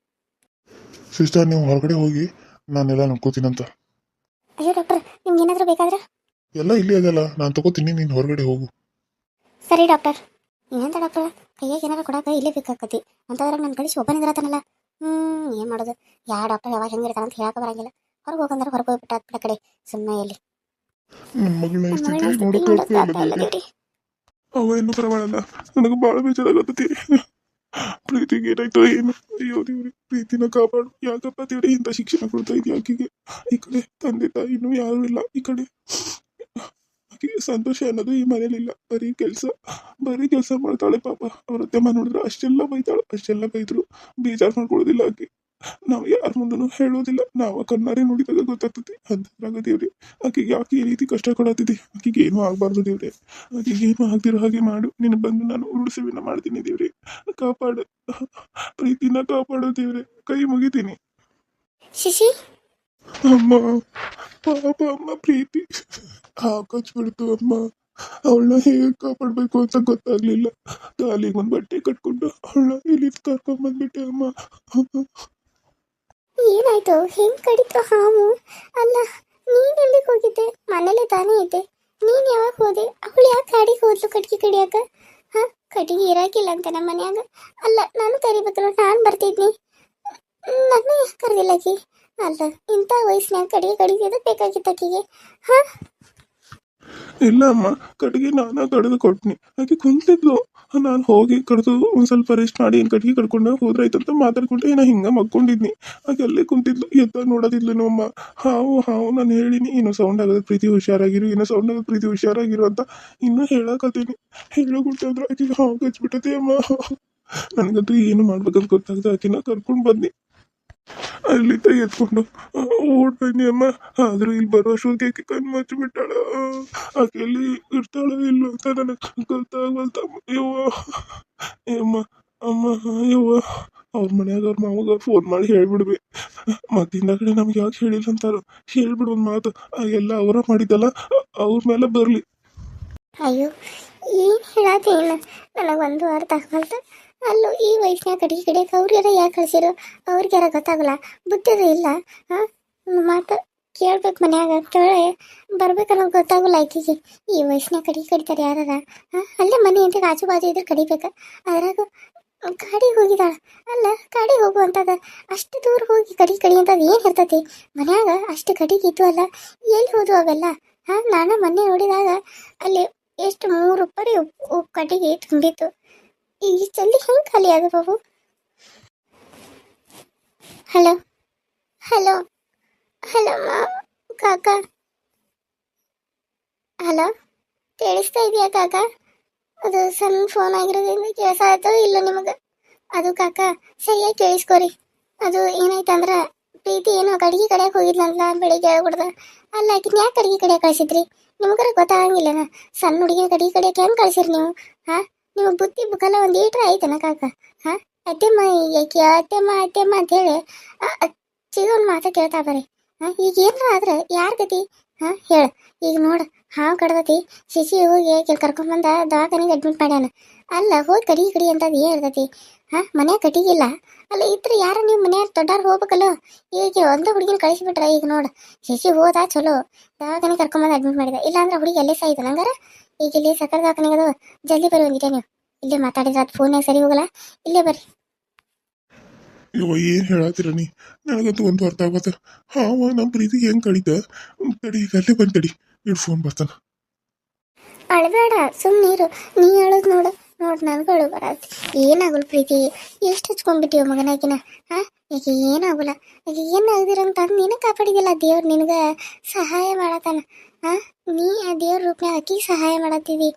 A: ಸಿಸ್ಟರ್ ನೀವು ಹೊರಗಡೆ ಹೋಗಿ ನಾನೆಲ್ಲ ನೋಡ್ಕೋತೀನಂತ.
B: ಅಯ್ಯೋ ಡಾಕ್ಟರ್ ನಿಮ್ಗೆ ಏನಾದರೂ ಬೇಕಾದ್ರೆ?
A: ಎಲ್ಲ ಇಲ್ಲಿ ಅದಲ್ಲ. ನಾನು ತಗೋತೀನಿ ನೀನು ಹೊರಗಡೆ ಹೋಗು.
B: ಸರಿ ಡಾಕ್ಟರ್. ಏನಂತ ಡಾಕ್ಟರ್? ಕೈಯಾಗ ಏನಾರ ಕೊಡಾಕ ಇಲ್ಲೇ ಬೇಕಾಕತಿ ಅಂತಂದ್ರೆ ನನ್ನ ಕಳಿಸಿ ಒಬ್ಬನೇ ಇರತ್ತಾನಲ್ಲ ಹ್ಞೂ ಏನು ಮಾಡೋದು? ಯಾವ ಡಾಕ್ಟರ್ ಯಾವಾಗ ಹೆಂಗೆ ಇರ್ತಾನೆ ಅಂತ ಹೇಳಕ್ಕೆ ಬರಂಗಿಲ್ಲ. ಹೊರಗೆ ಹೋಗಂದ್ರೆ ಹೊರಗೆ ಹೋಗ್ಬಿಟ್ಟು ಬಿಟ್ಟ ಕಡೆ. ಸುಮ್ಮನೆ ಇಲ್ಲಿ
A: ನನ್ನ ಮಗಳನ್ನ
B: ಮಗಳನ್ನ
A: ಸ್ಥಿತಿ
B: ಸ್ಥಿತಿ
A: ನೋಡಕ್ಕೆ
B: ನೋಡಕ್
A: ಆಗ್ತಾ
B: ಆಗ್ತಾ
A: ಇಲ್ಲ
B: ಇಲ್ಲ
A: ನನಗೆ.
B: ದೇವ್ರಿ.
A: ಅವ ಏನು ಪರವಾಗಿಲ್ಲ. ನನಗೆ ಭಾಳ ಬೇಜಾರಾಗತ್ತೈತಿ. ಪ್ರೀತಿಗೆ ಏನಾಯ್ತು ಏನು. ಅಯ್ಯೋ ದೇವ್ರಿ. ಪ್ರೀತಿನ ಕಾಪಾಡು. ಯಾಕಪ್ಪ ದೇವ್ರಿ ಇಂಥ ಶಿಕ್ಷಣ ಕೊಡ್ತಾ ಇದೆಯಾ ಆಕೆಗೆ? ಈ ಕಡೆ ತಂದೆ ತಾಯಿನೂ ಯಾರು ಇಲ್ಲ. ಈ ಕಡೆ. ಆಕೆಗೆ ಸಂತೋಷ ಅನ್ನೋದು ಈ ಮನೇಲಿಲ್ಲ ಬರೀ ಕೆಲಸ ಬರೀ ಕೆಲಸ ಮಾಡ್ತಾಳೆ ಪಾಪ. ಅವ್ರ ಅತ್ತೆಮ್ಮ ನೋಡಿದ್ರೆ ಅಷ್ಟೆಲ್ಲ ಬೈತಾಳೆ, ಅಷ್ಟೆಲ್ಲ ಬೈದ್ರು. ಬೇಜಾರು ಮಾಡ್ಕೊಳ್ಳೋದಿಲ್ಲ ಆಕೆ. ನಾವು ಯಾರ ಮುಂದೂ ಹೇಳೋದಿಲ್ಲ. ನಾವು ಕಣ್ಣಾರೆ ನೋಡಿದಾಗ ಗೊತ್ತಾಗ್ತದೆ. ಅಂತಂದ್ರಾಗ ದೇವ್ರಿ, ಆಕೆಗೆ ಯಾಕೆ ಈ ರೀತಿ ಕಷ್ಟ ಕೊಡತ್ತಿದೆ? ಆಕೆಗೆ ಏನೂ ಆಗಬಾರ್ದು ದೇವ್ರೆ. ಆಕೆಗೆ ಏನು ಆಗ್ದಿರೋ ಹಾಗೆ ಮಾಡು. ನಿನ್ನ ಬಂದು ನಾನು ಉರುಳು ಮಾಡ್ತೀನಿ ದೇವ್ರಿ. ಕಾಪಾಡು. ಪ್ರೀತಿನ ಕಾಪಾಡು ದೇವ್ರೆ. ಕೈ ಮುಗಿತೀನಿ.
B: ಶಿಶಿ
A: ಅಮ್ಮ, ಪಾಪ ಅಮ್ಮ, ಪ್ರೀತಿ. ಹಾಕಚ್ಬಿಡ್ತು ಅಮ್ಮ. ಅವಳನ್ನ ಹೇಗೆ ಕಾಪಾಡ್ಬೇಕು ಅಂತ ಗೊತ್ತಾಗ್ಲಿಲ್ಲ. ಕಾಲಿಗೆ ಒಂದು ಬಟ್ಟೆ ಕಟ್ಕೊಂಡು ಅವಳನ್ನ ಇಲ್ಲಿ ಕರ್ಕೊಂಡ್ಬಂದ್ಬಿಟ್ಟೆ ಅಮ್ಮ.
B: ಏನಾಯ್ತು? ಹೆಂಗ್ ಕಡಿತು ಹಾವು? ಅಲ್ಲ, ನೀನ್ ಎಲ್ಲಿಗೆ ಹೋಗಿದ್ದೆ? ಮನೇಲೆ ತಾನೇ ಇದ್ದೆ. ನೀನ್ ಯಾವಾಗ ಹೋದೆ? ಅವಳು ಯಾಕೆ ಕಾಡಿಗೆ ಹೋದ್ಲು ಕಟ್ಗೆ ಕಡಿಯಾಕ? ಹಾ? ಕಟ್ಟಿಗೆ ಇರಾಕಿಲ್ಲ ಅಂತ ನಮ್ಮ ಮನ್ಯಾಗ ಅಲ್ಲ, ನಾನು ಕರಿಬೇಕಲ್ಲ ನಾನು ಬರ್ತಿದ್ನಿ. ನನ್ನ ಯಾಕೆ ಕರೆದಿಲ್ಲ ಅಲ್ಲ, ಇಂಥ ಕಡಿಗೆ ಬೇಕಾಗಿತ್ತು ಆಕಿಗೆ
A: ಇಲ್ಲ ಅಮ್ಮ ಕಡೆಗೆ ನಾನು ಕಡ್ದು ಕೊಟ್ನಿ. ಆಕೆ ಕುಂತಿದ್ಲು ನಾನು ಹೋಗಿ ಕಡ್ದು ಒಂದು ಸ್ವಲ್ಪ ರೆಸ್ಟ್ ಮಾಡಿ ಏನು ಕಟ್ಗೆ ಕಡ್ಕೊಂಡು ಅಂತ ಮಾತಾಡ್ಕೊಂಡೆ ನಾನು ಹಿಂಗೆ ಮಕ್ಕೊಂಡಿದ್ನಿ. ಆಕೆ ಅಲ್ಲೇ ಕುಂತಿದ್ಲು, ಎದ್ದ ನೋಡೋದಿದ್ಲು ನಮ್ಮ ಹಾವು ಹಾವು, ನಾನು ಹೇಳಿನಿ ಏನು ಸೌಂಡ್ ಆಗದ ಪ್ರೀತಿ ಹುಷಾರಾಗಿರು ಏನೋ ಸೌಂಡ್ ಆಗದ ಪ್ರೀತಿ ಹುಷಾರಾಗಿರು ಅಂತ ಇನ್ನೂ ಹೇಳಕತ್ತೀನಿ. ಅಂದ್ರೆ ಆಕೆಗೆ ಹಾವು ಕಚ್ಬಿಟ್ಟತೆ ಅಮ್ಮ. ನನಗಂತೂ ಏನು ಮಾಡ್ಬೇಕಂತ ಗೊತ್ತಾಗ್ತದೆ ಆಕೆನ ಕರ್ಕೊಂಡು ಬಂದ್ನಿ. ಅಲ್ಲಿದ್ದ ತೆಗೆದುಕೊಂಡು ಓಡ್ ಬನ್ನಿ ಅಮ್ಮ. ಆದ್ರೂ ಇಲ್ಲಿ ಬರೋ ಅಷ್ಟೊತ್ತಿಗೆ ಕಣ್ಣು ಮುಚ್ಚಿಬಿಟ್ಟಾಳ. ಆಕೆ ಎಲ್ಲಿ ಇರ್ತಾಳೋ ಇಲ್ಲೋ ಅಂತ ನನಗೆ ಗೊತ್ತಾಗ ಯಮ್ಮ ಅಮ್ಮ ಯವ್ವ. ಅವ್ರ ಮನ್ಯಾಗ ಅವ್ರ ಮಾವಾಗ ಫೋನ್ ಮಾಡಿ ಹೇಳ್ಬಿಡ್ಬಿ. ಮತ್ತಿಂದ ಕಡೆ ನಮ್ಗೆ ಯಾಕೆ ಹೇಳಿಲ್ಲ ಅಂತಾರೋ? ಹೇಳ್ಬಿಡು ಒಂದು ಮಾತು. ಎಲ್ಲ ಅವರ ಮಾಡಿದ್ದಲ್ಲ, ಅವ್ರ ಮೇಲೆ ಬರಲಿ.
B: ಅಯ್ಯೋ, ಏನು ನನಗೆ ನನಗೊಂದು ಅರ್ಥ ಆಗಲ್ತ ಅಲ್ಲೂ ಈ ವಯಸ್ಸಿನಾಗ ಈ ಕಡೆ ಅವ್ರ್ಯಾರ ಯಾಕೆ ಕಳ್ಸಿರೋ ಅವ್ರಿಗ್ಯಾರ ಗೊತ್ತಾಗಲ್ಲ. ಬುದ್ಧದ ಇಲ್ಲ. ಮಾತು ಕೇಳ್ಬೇಕು ಮನ್ಯಾಗ. ಕೇಳಿ ಬರ್ಬೇಕನ್ನೋ ಗೊತ್ತಾಗಲ್ಲ ಆಕಿಗೆ ಈ ವಯಸ್ಸಿನಾಗ ಕಡೆ ಕಡಿತಾರೆ ಯಾರಾರ? ಅಲ್ಲೇ ಮನೆ ಅಂತ ಆಜು ಬಾಜು ಇದ್ರೆ ಕಡಿಬೇಕು. ಅದ್ರಾಗ ಕಾಡಿಗೆ ಹೋಗಿದಾಳ ಅಲ್ಲ, ಕಾಡಿಗೆ ಹೋಗುವಂಥದ್ದು ಅಷ್ಟು ದೂರ ಹೋಗಿ ಕಡಿ ಕಡಿ ಅಂತ ಏನು ಇರ್ತತಿ? ಮನ್ಯಾಗ ಅಷ್ಟು ಕಡಿಗೆ ಇದ್ದು ಅಲ್ಲ. ಎಲ್ಲಿ ಹೋದು ಅವೆಲ್ಲ? ಹಾಂ ನಾನು ಮೊನ್ನೆ ನೋಡಿದಾಗ ಅಲ್ಲಿ ಎಷ್ಟು ಮೂರು ಉಪ್ಪು ಕಟ್ಟಿಗೆ ತುಂಬಿತ್ತು. ಈ ಜಲ್ದಿ ಹೆಂಗೆ ಖಾಲಿ ಬಾಬು? ಹಲೋ? ಹಲೋ? ಹಲೋ ಮಾ, ಕಾಕ? ಹಲೋ? ಕೇಳಿಸ್ತಾ ಇದೆಯಾ ಕಾಕ? ಅದು ಸಣ್ಣ ಫೋನ್ ಆಗಿರೋದ್ರಿಂದ ಕೆಲಸ ಆಯ್ತೋ ಇಲ್ಲ ನಿಮಗೆ? ಅದು ಕಾಕ, ಸರಿಯಾಗಿ ಕೇಳಿಸ್ಕೊರಿ. ಅದು ಏನಾಯ್ತಂದ್ರೆ, ಪ್ರೀತಿ ಏನೋ ಕಡಿಗೆ ಕಡೆಗೆ ಹೋಗಿದ್ಲಂತ ಬೆಳಿಗ್ಗೆ ಹೇಳ್ಬಿಡ್ದ. ಅಲ್ಲ ಆಕಿನ ಯಾಕೆ ಕಡಿಗೆ ಕಡೆ ಕಳಿಸಿದ್ರಿ? ನಿಮಗರ ಗೊತ್ತಾಗಂಗಿಲ್ಲನ? ಸಣ್ಣ ಹುಡುಗಿನ ಕಡಿಗೆ ಕಡೆ ಹೆಂಗೆ ಕಳ್ಸಿರಿ ನೀವು? ಹಾ? ನಿಮ್ಮ ಬುದ್ಧಿ ಬುಕ್ಕಲ್ಲ ಒಂದು ಲೀಟ್ರ್ ಐತನ ಕಾಕ? ಹಾ? ಅತ್ತೆಮ್ಮ ಯಾಕೆ ಅತ್ತೆಮ್ಮ ಅತ್ತೆಮ್ಮ ಅಂತ ಹೇಳಿ ಚಿಗೊಂದು ಮಾತ ಕೇಳ್ತಾ ಬರ್ರಿ. ಹಾ, ಈಗ ಏನಾರ ಆದ್ರೆ ಯಾರ ಗತಿ? ಹಾ, ಹೇಳ. ಈಗ ನೋಡ, ಹಾವು ಕಡ್ದತಿ ಶಿಶಿ ಹೋಗಿ ಕರ್ಕೊಂಬಂದ ದವಾಖಾನೆಗೆ ಅಡ್ಮಿಟ್ ಮಾಡ್ಯಾನ. ಅಲ್ಲ, ಹೋಗಿ ಕಡಿ ಕಡಿ ಅಂತ ಏನ್ ಇರ್ತತಿ? ಹಾ, ಮನ್ಯಾಗ ಕಟಿಗಿಲ್ಲ ಅಲ್ಲ ಇದ್ರೆ ಯಾರ ನೀವು ಮನ್ಯಾಗ ದೊಡ್ಡವ್ರು ಹೋಗ್ಬೇಕಲ್ಲ? ಈಗ ಒಂದು ಹುಡುಗಿನ ಕಳಿಸ್ಬಿಟ್ರ ಈಗ ನೋಡ. ಶಿಶಿ ಹೋದ ಚಲೋ. ದವಾಖಾನೆ ಕರ್ಕೊಂಬಂದು ಅಡ್ಮಿಟ್ ಮಾಡಿದ. ಇಲ್ಲಾಂದ್ರೆ ಹುಡುಗಿ ಎಲ್ಲೇ ಸಾಯ್ತು ನಂಗಾರ? ಈಗ ಇಲ್ಲಿ ಸಕ್ಕರೆ ಅದು ಜಲ್ದಿ ಬರ್ರಿ ಒಂದಿಟ ನೀವು. ಇಲ್ಲೇ ಮಾತಾಡಿದ್ರೆ ಅದು ಫೋನ್ಯಾಗ ಸರಿ ಹೋಗಲ್ಲ. ಇಲ್ಲೇ ಬರ್ರಿ.
A: ಇವ ಏನು ಹೇಳತ್ತೀರ ನೀ? ನನಗಂತೂ ಒಂದು ಅರ್ಥ ಆಗತ್ತ. ಹಾವ ನಮ್ಮ ಪ್ರೀತಿಗೆ ಹೆಂಗೆ ಕಡಿತ? ತಡಿ ಈಗ ಅಲ್ಲೇ ಬಂದು ತಡಿ. ಇಡು ಫೋನ್ ಬರ್ತಾನ.
B: ಅಳಬೇಡ ನೀ ಹೇಳೋದು ನೋಡು. ನೋಡು ನನಗೂ ಅಳು ಬರತ್ತೆ. ಏನಾಗಲ್ಲ ಪ್ರೀತಿ? ಎಷ್ಟು ಹಚ್ಕೊಂಡ್ಬಿಟ್ಟಿವ ಮಗನಾಗಿನ ಹಾ? ಈಗ ಏನಾಗಲ್ಲ? ಈಗ ಏನಾಗದಿರಂತ ನೀನು ಕಾಪಾಡಿದಿಲ್ಲ ದೇವ್ರು ನಿನಗೆ ಸಹಾಯ ಮಾಡತ್ತಾನ ಹಾ ನೀ ಆ ದೇವ್ರ ರೂಪನ ಹಾಕಿ ಸಹಾಯ ಮಾಡತ್ತಿದಿ.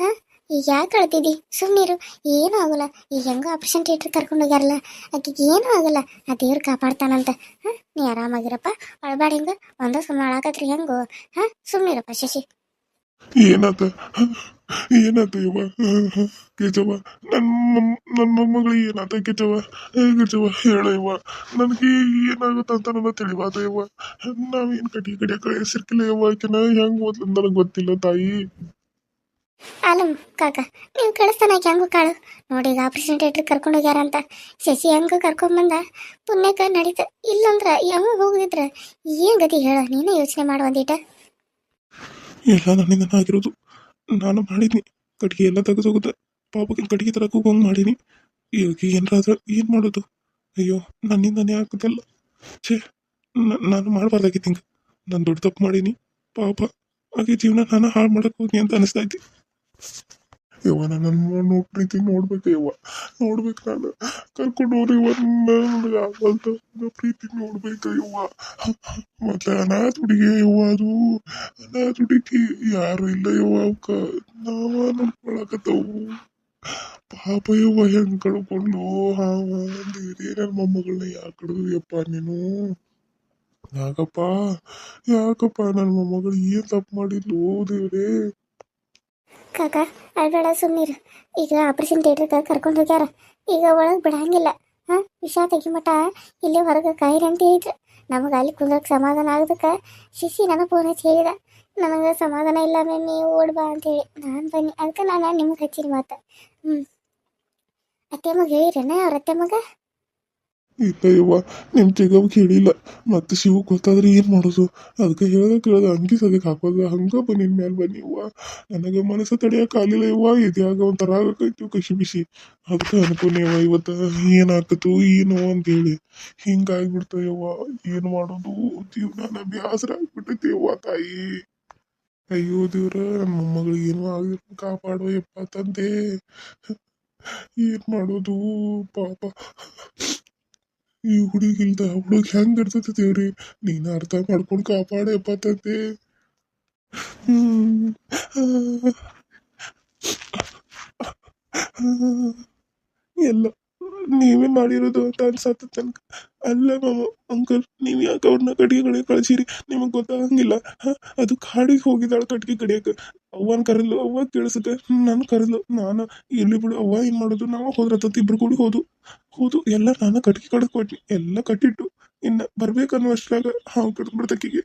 B: ಹಾ ಈಗ ಯಾಕೆ ಕಳ್ತಿದ್ದಿ ಸುಮ್ಮನಿರು ಏನೂ ಆಗಲ್ಲ. ಈಗ ಹೆಂಗೋ ಆಪ್ರೇಷನ್ ಥಿಯೇಟ್ರ್ ಕರ್ಕೊಂಡು ಹೋಗ್ಯಾರಲ್ಲ. ಆಕಿಗೆ ಏನೂ ಆಗಲ್ಲ. ಆ ದೇವ್ರು ಕಾಪಾಡ್ತಾನಂತ. ಹಾ ನೀ ಆರಾಮಾಗಿರಪ್ಪ ಒಳಬಾಡ ಹಿಂಗೆ. ಒಂದ ಸುಮ್ಮನೆ ಅಳಾಕತ್ರಿ ಹೆಂಗೋ. ಹಾ ಸುಮ್ಮನಿರಪ್ಪ ಶಶಿ.
A: ಏನಾತ? ಏನಾತ ಇವ ಕೇಜವ ನನ್ನ ನನ್ನ ಮೊಮ್ಮಗಳಿಗೆ ಏನಾತ ಕೇಜವ ಹೇ ಕೇಜವ ಹೇಳ ಇವ ನನಗೆ ಏನಾಗುತ್ತೆ ಅಂತ ನನ್ನ ತಿಳಿವಾದ ಇವ ನಾವೇನು ಕಡಿ ಕಡಿಯ ಕಳಿಸಿರ್ಕಿಲ್ಲ ಇವ ಆಕಿನ ಹೆಂಗೆ ಓದ್ಲು ನನಗೆ ಗೊತ್ತಿಲ್ಲ ತಾಯಿ.
B: ಆಲಮ್ ಕಾಕ ನೀವು ಕಳಿಸ್ತಾನ ಹೆಂಗು ಕಾಳು? ನೋಡಿ ಈಗ ಆಪರೇಷನ್ ಥಿಯೇಟ್ರ್ ಕರ್ಕೊಂಡು ಹೋಗ್ಯಾರ ಅಂತ. ಶಶಿ ಹೆಂಗ ಕರ್ಕೊಂಬಂದ ಪುಣ್ಯಕ್ಕೆ ನಡೀತ ಇಲ್ಲಂದ್ರ ಯಾವ ಹೋಗಿದ್ರ ಏನ್ ಗತಿ ಹೇಳ ನೀನೇ ಯೋಚನೆ ಮಾಡು ಒಂದೀಟ.
A: ಎಲ್ಲ ನನ್ನಿಂದ ಆಗಿರೋದು. ನಾನು ಮಾಡಿದ್ನಿ. ಕಟ್ಗೆ ಎಲ್ಲ ತೆಗೆದೋಗುತ್ತೆ. ಪಾಪಕ್ಕೆ ಕಟ್ಗೆ ತರಕ್ಕೆ ಹೋಗಂಗೆ ಮಾಡೀನಿ ಈಗ ಏನಾದರೂ ಏನು ಮಾಡೋದು? ಅಯ್ಯೋ, ನನ್ನಿಂದನೇ ಆಗುತ್ತಲ್ಲ ಛೇ ನಾನು ಮಾಡಬಾರ್ದಾಗಿತ್ತು ಹಿಂಗೆ. ನಾನು ದೊಡ್ಡ ತಪ್ಪು ಮಾಡೀನಿ. ಪಾಪ, ಹಾಗೆ ಜೀವನ ನಾನು ಹಾಳು ಮಾಡೋಕೆ ಹೋದ್ನಿ ಅಂತ ಅನಿಸ್ತಾ ಐತಿ ಯವ್ವ ನನ್ನ ನೋಡ್ ಪ್ರೀತಿ ನೋಡ್ಬೇಕು ಯವ್ವ. ನೋಡ್ಬೇಕು ನಾನು. ಕರ್ಕೊಂಡು ಹೋಗ್ರಿ ನನಗೆ ಆಗಲ್ತ. ಪ್ರೀತಿ ನೋಡ್ಬೇಕು ಯವ್ವ. ಮತ್ತೆ ಅನಾಥ ಹುಡುಗಿ ಯವ್ವ ಅದು. ಅನಾಥ ಹುಡುಗಿ ಯಾರು ಇಲ್ಲ ಯವ್ವ ಅವಕ್ಕ. ನಾವ ನೋಡ್ಕೊಳಕತ್ತವು. ಪಾಪ ಯವ್ವ ಹೆಂಗ್ ಕಳ್ಕೊಂಡು, ಹಾವ ದೇವ್ರೇ ನನ್ನ ಮೊಮ್ಮಗಳನ್ನ ಯಾಕೆ ಕಡ್ದಯ್ಯಪ್ಪ ನೀನು? ಯಾಕಪ್ಪ? ಯಾಕಪ್ಪ ನನ್ನ ಮೊಮ್ಮಗಳು ಏನ್ ತಪ್ಪು ಮಾಡಿದ್ಲು ದೇವ್ರೇ?
B: ಕಾಕ ಅಳ್ಬೇಡ ಸುಮ್ಮನಿರು ಈಗ ಆಪರೇಷನ್ ಥಿಯೇಟ್ರಿಗೆ ಕರ್ಕೊಂಡು ಹೋಗ್ಯಾರ. ಈಗ ಒಳಗೆ ಬಿಡಂಗಿಲ್ಲ. ಹಾಂ? ವಿಷ ತೆಗಿಮಟ ಇಲ್ಲೇ ಹೊರಗೆ ಕಾಯಿರಿ ಅಂತ ಹೇಳಿದ್ರು. ನಮಗೆ ಅಲ್ಲಿ ಕುಂದ್ರಕ್ಕೆ ಸಮಾಧಾನ ಆಗೋದಕ್ಕೆ? ಶಿಶಿ ನನಗೆ ಫೋನ್ ಹಚ್ಚಿ ಹೇಳಿದ. ನನಗೆ ಸಮಾಧಾನ ಇಲ್ಲ ಮಮ್ಮಿ ಓಡ್ ಬಾ ಅಂತೇಳಿ ನಾನು ಬನ್ನಿ. ಅದಕ್ಕೆ ನಾನು ನಿಮ್ಗೆ ಹಚ್ಚಿನಿ ಮಾತು. ಹ್ಞೂ ಅತ್ತೆ ಮಗ ಹೇಳಿರೇನ ಅವ್ರ ಅತ್ತೆ ಮಗ?
A: ಇಲ್ಲ ಯವ್ವ ನಿಮ್ ಚಿಗವ್ಗೆ ಕೇಳಿಲ್ಲ. ಮತ್ತೆ ಶಿವ ಗೊತ್ತಾದ್ರೆ ಏನು ಮಾಡೋದು? ಅದಕ್ಕೆ ಹೇಳ್ದೆ ಕೇಳ್ದೆ ಅಂಗಿ ಸದ್ಯಕ್ಕೆ ಹಾಕೋದು. ಹಂಗೆ ಬನ್ನಿ ಮೇಲೆ ಬನ್ನಿ ಯವ್ವ ನನಗೆ ಮನಸ್ಸು ತಡೆಯಕ್ ಆಗಿಲ್ಲ ಯವ್ವ. ಇದ್ಯಾಗ ಒಂಥರ ಆಗಕ್ಕೈತಿ ಕಸಿ ಬಿಸಿ. ಅದಕ್ಕೆ ಅನ್ಕೊಂಡೆ ಯವ್ವ, ಇವತ್ತ ಏನಾಕತು ಏನು ಅಂತೇಳಿ ಹಿಂಗಾಗ್ಬಿಡ್ತ ಯವ್ವ. ಏನು ಮಾಡೋದು? ಜೀವನ ಬೇಸರ ಆಗ್ಬಿಟ್ಟೈತಿ ಯವ್ವ ತಾಯಿ. ಅಯ್ಯೋ ದೇವ್ರ ನಮ್ಮ ಮೊಮ್ಮಗಳಿಗೆ ಏನೂ ಆಗಿರ್ ಕಾಪಾಡುವ ಯಪ್ಪ ತಂದೆ. ಏನು ಮಾಡೋದು? ಪಾಪ. ಈ ಹುಡುಗಿಲ್ದ ಹುಡುಗಿ ಹೆಂಗ್ ಇರ್ತೈತಿ ದೇವ್ರಿ ನೀನ್ ಅರ್ಥ ಮಾಡ್ಕೊಂಡು ಕಾಪಾಡಪ್ಪ ತಂದೆ ಹ್ಮ್ ಎಲ್ಲ ನೀವೇ ಮಾಡಿರೋದು ಅಂತ ಅನ್ಸತ್ತ ತನಕ. ಅಲ್ಲ ಮಾಮ ಅಂಕಲ್, ನೀವ್ ಯಾಕೆ ಅವ್ರನ್ನ ಕಡೆ ಕಳ್ಸಿರಿ? ನಿಮಗ್ ಗೊತ್ತಾಗಂಗಿಲ್ಲ. ಹ? ಅದು ಕಾಡಿಗೆ ಹೋಗಿದ್ದಾಳೆ ಕಟ್ಗೆ ಕಡಿಯಕ್ಕೆ. ಅವ್ವನ ಕರೆದ್ಲು, ಅವ್ವ ಕೇಳಿಸುತ್ತೆ. ನಾನು ಕರೆದ್ಲು, ನಾನು. ಇಲ್ಲಿ ಬಿಡು, ಅವ್ವ ಏನು ಮಾಡೋದು? ನಾವು ಹೋದ್ರತ್ತ ಇಬ್ರು ಕೂಡ ಹೋದು. ಹೋದು, ಎಲ್ಲ ನಾನು ಕಟ್ಗೆ ಕಡದ್ ಕೊಟ್ಟಿ ಎಲ್ಲ ಕಟ್ಟಿಟ್ಟು. ಇನ್ನ ಬರ್ಬೇಕನ್ನೋ ಅಷ್ಟ್ರಾಗ ಹಾವು ಕಡ್ದು ಬಿಡ್ತಕ್ಕಿಗೆ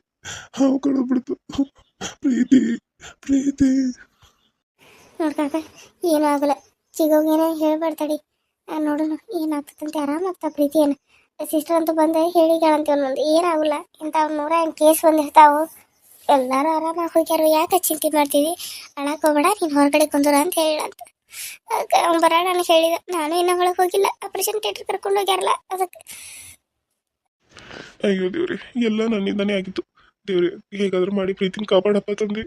A: ಹಾವು ಕಡ್ದು ಬಿಡ್ತು ಪ್ರೀತಿ. ಪ್ರೀತಿ
B: ನೋಡ್ಕಾಕ ಏನೂ ಆಗಲ್ಲ. ಹೇಳ್ಬಾರ್ದಡಿ ನೋಡೋಣ ಏನಾಗ್ತದಂತೆ ಆರಾಮಾಗ್ತಾ ಪ್ರೀತಿ ಏನು ಸಿಸ್ಟರ್ ಅಂತೂ ಬಂದೆ, ಹೇಳಿ ಕೇಳಂತ ಒಂದೊಂದು ಏನಾಗಲ್ಲ, ಇಂಥ ನೂರ ಎಂಟು ಕೇಸ್ ಬಂದಿರ್ತಾವು. ಎಲ್ಲರೂ ಆರಾಮಾಗಿ ಹೋಗ್ಯಾರು, ಯಾಕೆ ಚಿಂತೆ ಮಾಡ್ತೀವಿ? ಅಳಕ್ ಹೋಗ್ಬೇಡ, ನೀನು ಹೊರಗಡೆ ಕುಂದ್ರ ಅಂತ ಹೇಳಂತ ಬರೋಣ ನನಗೆ ಹೇಳಿದ. ನಾನು ಇನ್ನೂ ಒಳಗೆ ಹೋಗಿಲ್ಲ ಆಪರೇಷನ್ ಥಿಯೇಟ್ರ್ ಕರ್ಕೊಂಡು ಹೋಗ್ಯಾರಲ್ಲ, ಅದಕ್ಕೆ.
A: ಅಯ್ಯೋ ದೇವ್ರಿ, ಎಲ್ಲ ನನ್ನಿಂದನೇ ಆಗಿತ್ತು. ದೇವ್ರಿ, ಹೇಗಾದರೂ ಮಾಡಿ ಪ್ರೀತಿನ ಕಾಪಾಡಪ್ಪ ತಂದೆ.